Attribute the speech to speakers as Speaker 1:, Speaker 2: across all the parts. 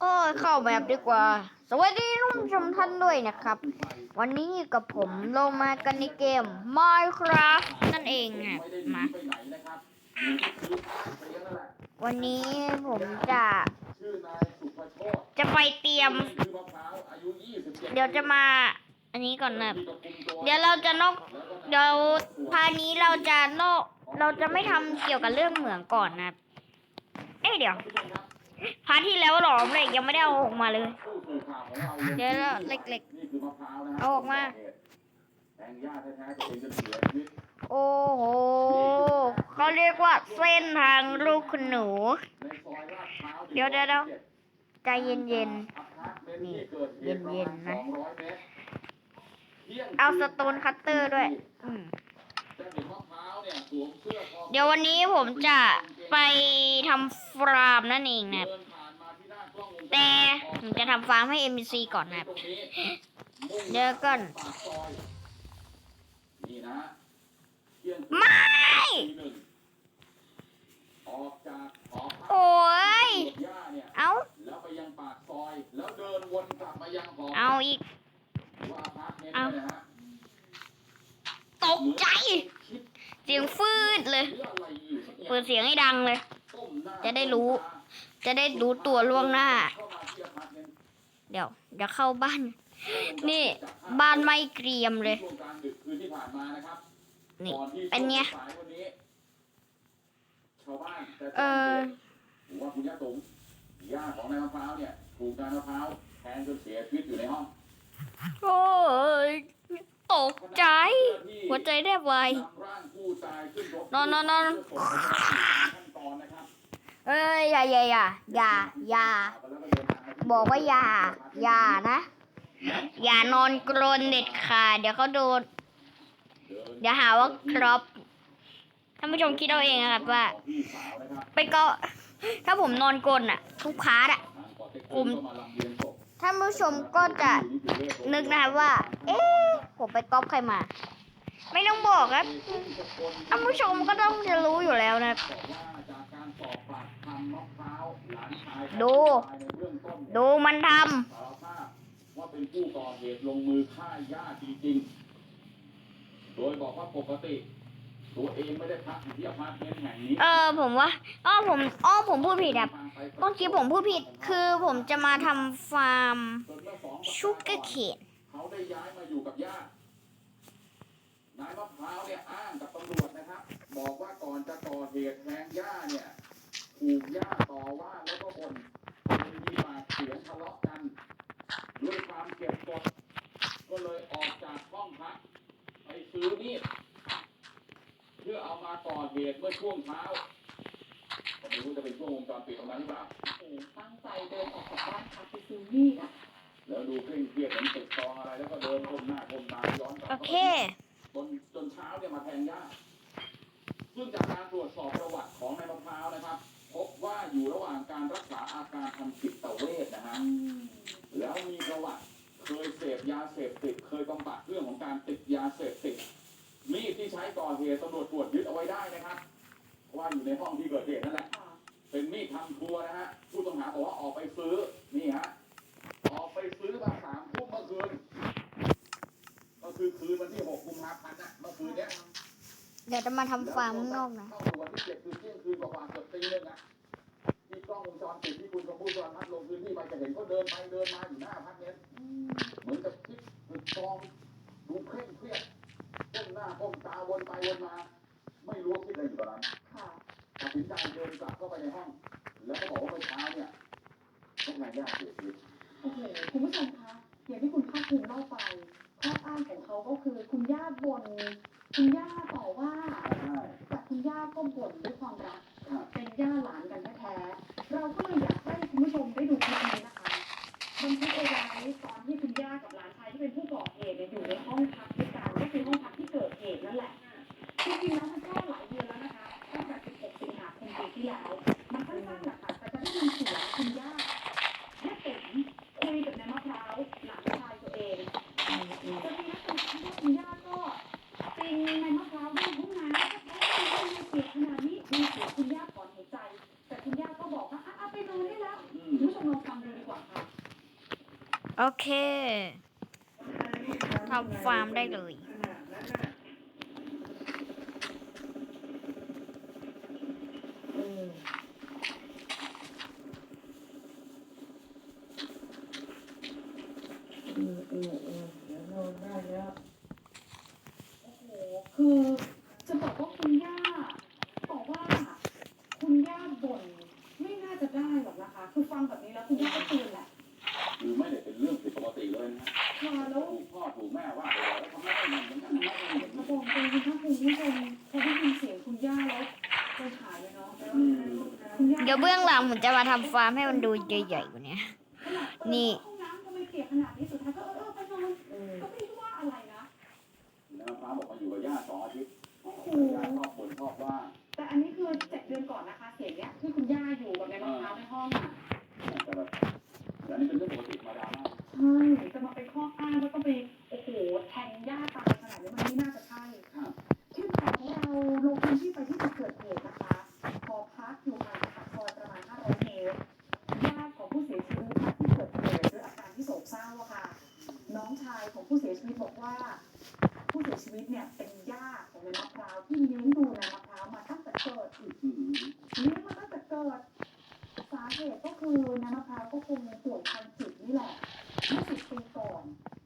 Speaker 1: โอ้ยเข้าแบบดีกว่า สวัสดีท่านผู้ชมท่านด้วยนะครับ วันนี้กับผมลงมากันในเกม Minecraft นั่นเองนะมา วันนี้ผมจะ จะไปเตรียม เดี๋ยวจะมา อันนี้ก่อนนะเดี๋ยวเราจะนอกเดี๋ยวพานี้เราจะนอกเราจะไม่ทำเกี่ยวกับเรื่องเหมืองก่อนนะ เอ๊ะเดี๋ยว พาร์ทที่แล้วหรอมเล็กยังไม่ได้เอาออกมาเลย เดี๋ยวเราเล็กๆเอาออกมา โอ้โหเขาเรียกว่าเส้นทางลูกหนู เดี๋ยวเดี๋ยวเดี๋ยวใจเย็นๆนี่เย็นๆนะ เอาสโตนคัตเตอร์ด้วย เดี๋ยววันนี้ผมจะ ไปทำฟาร์มนั่นเองนะครับ แต่ผมจะทำฟาร์มให้ NPC ก่อนนะครับเดี๋ยวก่อนไม่ โอ้ย เอา
Speaker 2: แล้วไปยังปากซอยแล้วเดินวนกลับมายังหอ
Speaker 1: เอาอีก
Speaker 2: ว่าอพาร์ตเมนต์
Speaker 1: เอา
Speaker 2: เนี่ยนะฮะ
Speaker 1: ตกใจ เสียงฟืดเลย
Speaker 2: หรืออะไรอยู่สักอย่าง
Speaker 1: เปิดเสียงให้ดังเลย
Speaker 2: ต้มหน้า
Speaker 1: จะได้รู้ จะได้รู้ตัวล่วงหน้า
Speaker 2: เข้ามาที่อพาร์ตเมนต์
Speaker 1: เดี๋ยวเดี๋ยวเข้าบ้าน นี่ บ้านไม่เกรียมเลย
Speaker 2: ช่วงกลางดึกคืนที่ผ่านมานะครับ
Speaker 1: นี่
Speaker 2: ก่อที่
Speaker 1: เป็นไง
Speaker 2: ช่วสายวันนี้ชาวบ้านจะ
Speaker 1: เอ
Speaker 2: แจ้ง
Speaker 1: อ
Speaker 2: เหตุว่าคุณย่าตุ๋มย่าของนายมะพร้าวเนี่ยถูกนายมะพร้าวแทงจนเสียชีวิตอยู่ในห้อง
Speaker 1: โอ้ย ตกใจ หัวใจแทบวาย
Speaker 2: นำร่างผู้ตายขึ้น
Speaker 1: อนนอนนอน
Speaker 2: เพื่อส่งไปขั้นตอนนะครับ
Speaker 1: เอ้ยอย่าอย่าอย่าอย่าอย่าบอกว่าอย่าอย่านะ อย่านอนกรนเด็ดขาดเดี๋ยวเขาโดน เดี๋ยวหาว่าครอบท่านผู้ชมคิดเอาเองนะครับว่า
Speaker 2: พี่สาะครับ
Speaker 1: ไปก็ถ้าผมนอนกรนอะ ทุกพาร์ทอะ
Speaker 2: ทางปอเต็กตึงก็ม
Speaker 1: ท่านผู้ชมก็จะนึกนะครับว่า เอ๊ะผมไปก๊อปใครมา ไม่ต้องบอกครับท่านผู้ชมก็ต้องจะรู้อยู่แล้วนะครับดู ดูมันท
Speaker 2: สารภาพว่าเป็นผู้ก่อเหตุลงมือฆ่าย่าจริงๆ โดยบอกว่าปกติ ตัวเองไม่ได้พักอยู่ที่อพาร์ตเมนต์แห่งนี้ำ
Speaker 1: เออผมว่าอ้อผมอ้อผมพูดผิดครับเมื่อกี้ผมพูดผิดคือผมจะมาทำฟาร์ม
Speaker 2: จนเมื่อสองสัปดาห์
Speaker 1: ชูเกอร์เคน
Speaker 2: เขาได้ย้ายมาอยู่กับย่านายมะพร้าวเนี่ยอ้างกับตำรวจนะครับ บอกว่าก่อนจะก่อเหตุแทงย่าเนี่ยถูกย่าต่อว่าแล้วก็บ่นมีปากเสียงทะเลาะกันด้วยความเก็บกดก็เลยออกจากห้องพักไปซื้อมีดเพื่อเอา มาก่อเหตุเมื่อช่วงเช้าก็ไม่รู้จะเป็นช่วงวงจรปิดตรงนั้นหรือเปล่า
Speaker 3: โอ้โหตั้งใจเดินออกจากบ้านพักไปซื้อมีดอะ
Speaker 2: แล้วดูเคร่งเครียดเหมือนติดตองอะไรแล้วก็เดินก้มหน้าก้มตาย้อนกลับ
Speaker 1: โอ
Speaker 2: เข้าไป
Speaker 1: เค
Speaker 2: จนจนเช้าเนี่ยมาแทงย่าซึ่งจากการตรวจสอบประวัติของนายมะพร้าวนะครับ พบว่าอยู่ระหว่างการรักษาอาการทางจิตเวชนะฮะแล้วมีประวัติเคยเสพยาเสพติดเคยบำบัดเรื่องของการติดยาเสพติดมีดที่ใช้ก่อเหตุตำรวจตรวจ นะครับเพราะว่าอยู่ในห้องที่เกิดเหตุนั่นแหละ
Speaker 3: ค่ะ
Speaker 2: เป็นมีดทำครัวนะฮะ ผู้ต้องหาบอกว่าออกไปซื้อ นี่ฮะ ออกไปซื้อมาสามทุ่มเมื่อคืน ก็คือคืนวันที่หกกุมภาพันธ์น่ะเมื่อคืนเนี้ย
Speaker 1: เดี๋ยวจะมาทำฟาร์มข้างนอกนะ
Speaker 2: เข้าสู่วันที่เจ็ดคือเที่ยงคืนกว่าๆเกือบตีหนึงอะที่กล้องวงจรปิดที่คุณชมพู่สรพัฒน์ลงพื้นที่ไปจะเห็นเขาเดินไปเดินมาอยู่หน้าอพาร์ตเมนต์
Speaker 3: อืม
Speaker 2: เหมือนกับคิดตึกตรองดูเคร่งเครียดก้มหน้าก้มตาวนไปวนมา แล้วก็บอกว่าเมื่อเช้าเนี่ยต้องนายญาติเสียชีวิต
Speaker 3: โอ้โหคุณผู้ชมคะอย่างที่คุณภาคภูมิเล่าไปข้ออ้างของเขาก็คือคุณย่าบ่นคุณย่าต่อว่า
Speaker 2: ใช่
Speaker 3: แต่คุณย่าก็บ่นด้วยความรัก
Speaker 2: ครับ
Speaker 3: เป็นย่าหลานกันแท้ๆเราก็เลยอยากให้คุณผู้ชมได้ดูคลิปนี้นะคะบันทึกเอาไว้ตอนที่คุณย่ากับหลานชายที่เป็นผู้ก่อเหตุเนี่ยอยู่ในห้องพักด้วยกันก็คือห้องพักที่เกิดเหตุนั่นแหละจริงๆแล้วมันก็หลายเดือนแล้วนะคะตั้งแต่ 16 สิงหาคมปีที่แล้ว มันค่อนข้างแหละค่ะแต่จะได้ยินเสียงคุณย่าแม่ติ๋ม
Speaker 1: โอเคทำฟาร์มได้เลย
Speaker 3: โอ้โห คือจะบอกว่าคุณย่าบอกว่า คุณย่าบ่นไม่น่าจะได้หรอกนะคะ คือฟังแบบนี้แล้วคุณย่าก็ตื่นแหละ
Speaker 2: คือไม่ได้เป็นเรื่องผิดปกติเลยนะ
Speaker 3: ค่ะแล้ว
Speaker 2: ถูกพ่อถูกแม่ว่าไปแล้วทำไมไม่เหมือนกันไม่เหมือน
Speaker 3: มา
Speaker 2: กัน
Speaker 3: บอกตรงคุณถ้าคุณผู้ชมพอได้ยินเสียงคุณย่าแล้วใจหายเลยเนาะคุณย่า
Speaker 1: เดี๋ยวเบื้องห ลังผมจะมาทำฟาร์มให้มันดูใหญ่ๆกว่านี้นี่
Speaker 3: ห้องน้ำทำไมเปียขนาดนี้สุดท้ายก็เออไปนอนก็ไม่รู้ว่าอะไรนะ
Speaker 2: น้ำฟ้าบอกมาอยู่กับย่าสองอาทิตย์ย่าชอบบ่นชอบว่า
Speaker 3: อะค่ะ น้องชายของผู้เสียชีวิตบอกว่า ผู้เสียชีวิตเนี่ยเป็นย่าของนายมะพร้าวที่เลี้ยงดูนายมะพร้าวมาตั้งแต่เกิด
Speaker 2: อื้อหือ
Speaker 3: เลี้ยงมาตั้งแต่เกิดสาเหตุก็คือนายมะพร้าวก็คงป่วยทางจิตนี่แหละเมื่อสิบปีก่อน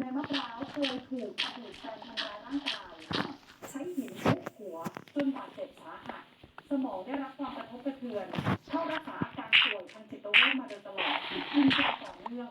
Speaker 3: นายมะพร้าวเคยถูกอดีตแฟนทำร้ายร่างกายใช้หินทุบหัวจนบาดเจ็บสาหัสสมองได้รับความกระทบกระเทือนเข้ารักษาอาการป่วยทางจิตเวชมาโดยตลอดกินยาต่อเนื่อง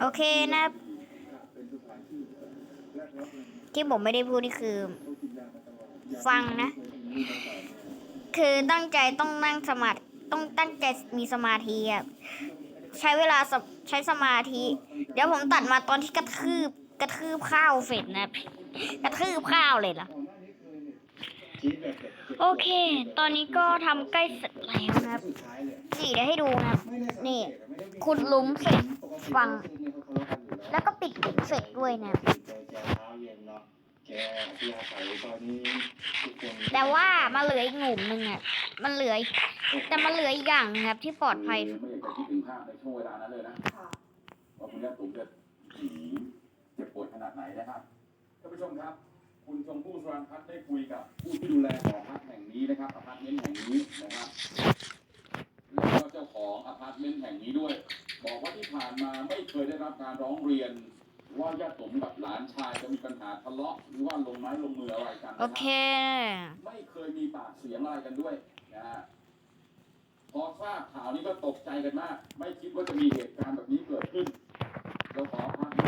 Speaker 2: โอ
Speaker 3: เคนะที่ผมไม่ได้
Speaker 1: พูดนี่คือ ฟังนะ
Speaker 4: คือ
Speaker 1: ตั้งใจต้องนั่งสมาธิต้องตั้งใจมีสมาธิอะใช้เวลาใช้สมาธิ เดี๋ยวผมตัดมาตอนที่กระทืบกระทืบข้าวเสร็จนะ กระทืบข้าวเลยล่ะ โอเค ตอนนี้ก็ทำใกล้เสร็จแล้วนะครับ นี่เดี๋ยวให้ดูนะครับ นี่ขุดหลุมเสร็จฟัง แล้วก็ปิดหลุมเสร็จด้วยนะ
Speaker 4: แต่
Speaker 1: ว่ามาเหลืออีกหลุมหนึ่งอะ มันเหลือแต่มันเหลืออีกอย่างนะครับ ที่ปลอดภัย
Speaker 2: ว่า
Speaker 3: คุ
Speaker 2: ณย่าตุ๋มจะผีเจ็บปวดขนาดไหนนะครับท่านผู้ชมครับ คุณชมพู่สรันพัฒน์ได้คุยกับผู้ที่ดูแลหอพักแห่งนี้นะครับอพาร์ตเมนต์แห่งนี้นะครับแล้วก็เจ้าของอพาร์ตเมนต์แห่งนี้ด้วย บอกว่าที่ผ่านมาไม่เคยได้รับการร้องเรียน ว่าย่าตุ๋มกับหลานชายจะมีปัญหาทะเลาะหรือว่าลงไม้ลงมืออะไรกันนะ
Speaker 1: โอ
Speaker 2: รับ
Speaker 1: เค
Speaker 2: ไม่เคยมีปากเสียงอะไรกันด้วยนะฮะพอทราบข่าวนี้ก็ตกใจกันมาก ไม่คิดว่าจะมีเหตุการณ์แบบนี้เกิดขึ้นเจ้าของพักนี้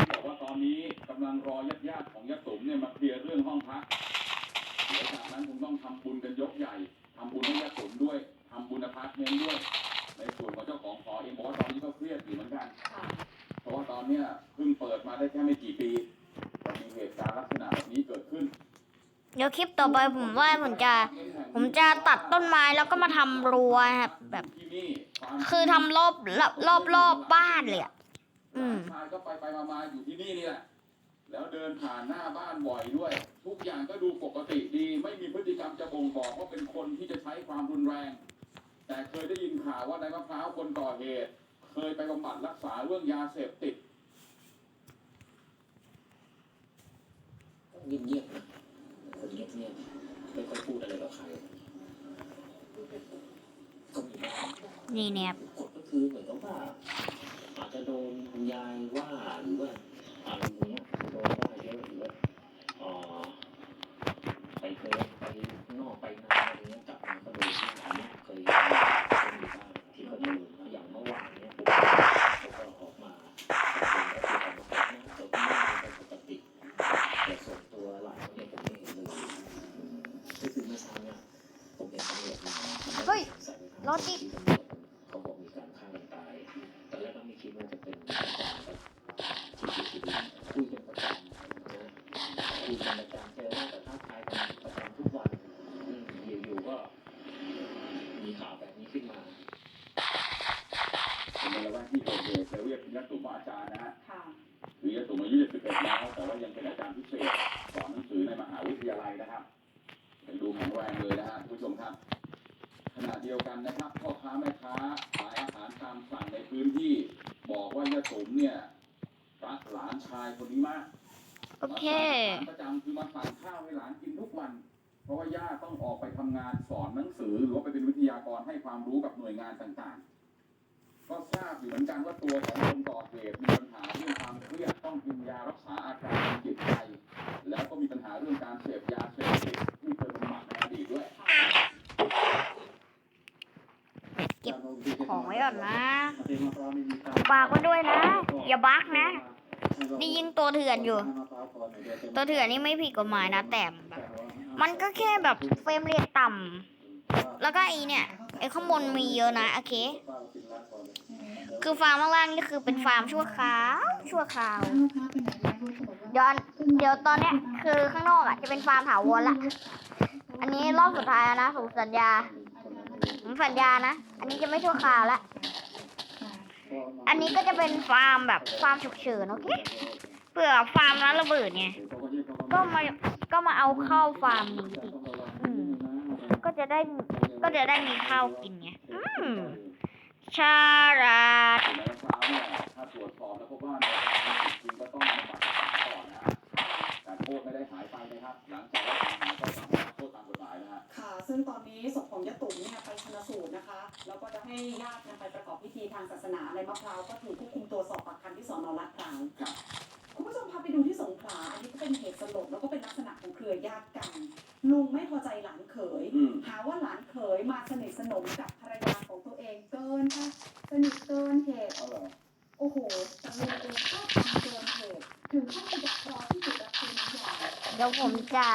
Speaker 2: บอกว่าต ไป
Speaker 1: ผมว่าผมจะ ผมจะตัดต้นไม้แล้วก็มาทำรั้วครับแบบ
Speaker 2: ที่นี่วาม
Speaker 1: คือทำรอบรอบรอบรอบบ้านเลยอะอืม
Speaker 2: หลานชายก็ไปไปมามาอยู่ที่นี่นี่แหละแล้วเดินผ่านหน้าบ้านบ่อยด้วย ทุกอย่างก็ดูปกติดี ไม่มีพฤติกรรมจะบ่งบอกว่าเป็นคนที่จะใช้ความรุนแรง แต่เคยได้ยินข่าวว่านายมะพร้าวคนก่อเหตุ เคยไปบำบัดรักษาเรื่องยาเสพติด
Speaker 5: เงียบเงียบๆนะ คนเงียบๆไม่ค่อยพูดอะไรกับใคร
Speaker 1: นี่เนี่บ
Speaker 5: กดก็คือเหมือนกับว่าอาจจะโดนยายว่าหรือว่าอะไรเงี้ยโดนว่าเยอะหรือว่าอ๋อไปเคยไปนอกไปนานอะไรเงี้ยกลับมา
Speaker 2: ก็โดนที่ฐานเคย 老弟 กันนะครับพ่อค้าแม่ค้าขายอาหารตามสั่งในพื้นที่ บอกว่ายะตุมเนี่ยรักหลานชายคนนี้มาก
Speaker 1: โอเค
Speaker 2: มาสั่งอาหารประจำคือมาสั่งข้าวให้หลานกินทุกวัน เพราะว่าย่าต้องออกไปทำงานสอนหนังสือหรือว่าไปเป็นวิทยากรให้ความรู้กับหน่วยงานต่างๆ ก็ทราบอยู่เหมือนกันว่าตัวของคนก่อเหตุมีปัญหาเรื่องความเครียดต้องกินยารักษาอาการทางจิตใจ แล้วก็มีปัญหาเรื่องการเสพยาเสพติดที่เคยบำบัดในอดีตด้วย
Speaker 1: เก็บข องไว้ก่อนนะ
Speaker 4: มะพร้าวไม่มีตัง
Speaker 1: ฝากไว้ด้วยนะ อย่าบักนะนี่ยิงตัวเถื่อนอยู่ ตัวเถื่อนนี่ไม่ผิดกฎหมายนะ แต่แบบมันก็แค่แบบเฟรมเรทต่ำแล้วก็ไอีเนี่ยไอ้ข้างบนมีเยอะนะโอเค คือฟาร์มข้างล่างนี่คือเป็นฟาร์มชั่วคราว ชั่วคราว
Speaker 3: ลูกค้าไปไหนย้ายรถเขาบอกว่า
Speaker 1: เดี๋ยวเดี๋ยวตอนเนี้ยคือข้างนอกอะจะเป็นฟาร์มถาวรละ อันนี้รอบสุดท้ายแล้วนะผมสัญญา ผมสัญญานะ อันนี้จะไม่ชั่วคราวละ อันนี้ก็จะเป็นฟาร์มแบบฟาร์มฉุกเฉินโอเคเผื่อฟาร์มนั้นระเบิดไง ก็มาก็มาเอาเข้าฟาร์มนี้สิก็จะได้ก็จะได้มีข้าวกินไง อืมชาลาด
Speaker 2: ในมะพร้าวเนี่ยถ้าตรวจสอบแล้วพบว่าในทางจริงก็ต้องบำบัดรักษาก่อนนะฮะแต่โทษไม่ได้หายไปนะครับหลังจากรักษาหายก็สามารถรับโทษตามกฎหมายนะฮะ
Speaker 3: ค่ะ ซึ่งตอนนี้ศพของยะตุ๋มเนี่ยไปชนสูตรนะคะ แล้วก็จะให้ญาตินำไปประกอบพิธีทางศาสนาในมะพร้าวก็ถูกควบคุมตัวสอบปากคำที่สอนอลาดพร้าว
Speaker 2: ครับ
Speaker 3: คุณผู้ชมพาไปดูที่สงขลาอันนี้ก็เป็นเหตุสลดแล้วก็เป็นลักษณะของเครือญาติกัน ลุงไม่พอใจหลานเขย
Speaker 2: อืม
Speaker 3: หาว่าหลานเขยมาสนิทสนมกับภรรยาของตัวเองเกินค่ะสนิทเกินเหตุ
Speaker 2: เอาเหรอ
Speaker 3: โอ้โหแต่ลุงเองก็ทำเกินเหตุถึงขั้นไปดักรอที่จุดรับซื้อน้ำยา
Speaker 1: เดี๋ยวผมจะ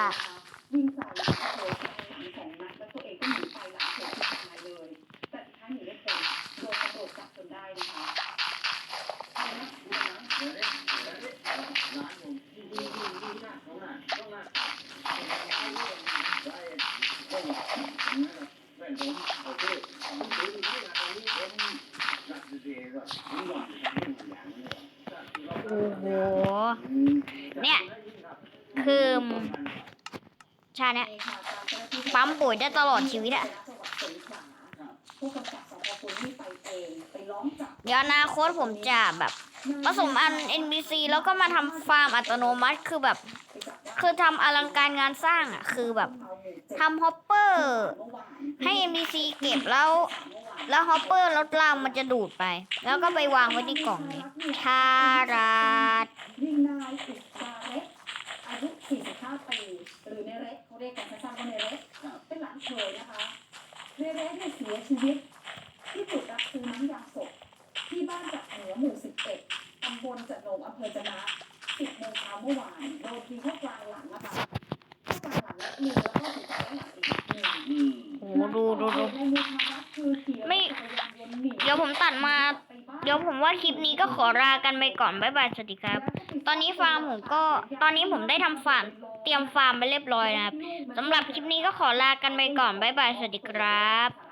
Speaker 3: ยิงใส่หลานเขยไปหลังสองนัดแล้วตัวเองก็หนีไปหลานเขยคือตายเลย แต่สุดท้ายหนีไม่พ้นโดนตำรวจจับจนได้นะคะ
Speaker 1: โอ้โห เนี่ย คือ ชาเนี่ยปั๊มปุ๋ยได้ตลอดชีวิตอะ
Speaker 3: ผู้กำกับสพปุณนี่ไปเองไปล้อมจับ
Speaker 1: เดี๋ยวอนาคตผมจะแบบผสมอัน NBC แล้วก็มาทำฟาร์มอัตโนมัติคือแบบ คือทำอลังการงานสร้างอะ คือแบบทำฮอปเปอร์ ให้ NBC เก็บแล้ว แล้วฮอปเปอร์รถรางมันจะดูดไป แล้วก็ไปวางไว้ที่กล่องนี้ชาราด
Speaker 3: ยิงนายอิสราเล็กอายุ 45 ปี หรือใน เล็กเขาเรียกกันสั้นๆว่าในเล็กเป็นหลานเขยนะคะในเล็กเนี่ยเสียชีวิต ที่จุดรับซื้อน้ำยาศพที่บ้านจากเหนือหมู่ 11 ตำบลจะโหนงอำเภอจะนะ 10โมงเช้าเมื่อวานโดนทีเข้ากลางหลังนะคะเข้ากลางหลังและมือแล้วก็ถูกด้านหลังอีกหนึ่ง
Speaker 2: อืม
Speaker 1: โอ้โหดูดูดู
Speaker 3: ในมือทางรัฐคือขี่รถ
Speaker 1: ไม่
Speaker 3: จักรยานยนต์หนี
Speaker 1: เดี๋ยวผมตัดมา
Speaker 3: ไปบ้าน
Speaker 1: เดี๋ยวผมว่าคลิปนี้ก็ขอลากันไปก่อน บ๊ายบาย สวัสดีครับ ตอนนี้ฟาร์มผมก็ ตอนนี้ผมได้ทำฟาร์ม เตรียมฟาร์มไปเรียบร้อยนะครับสำหรับคลิปนี้ก็ขอลากันไปก่อน บ๊ายบาย สวัสดีครับ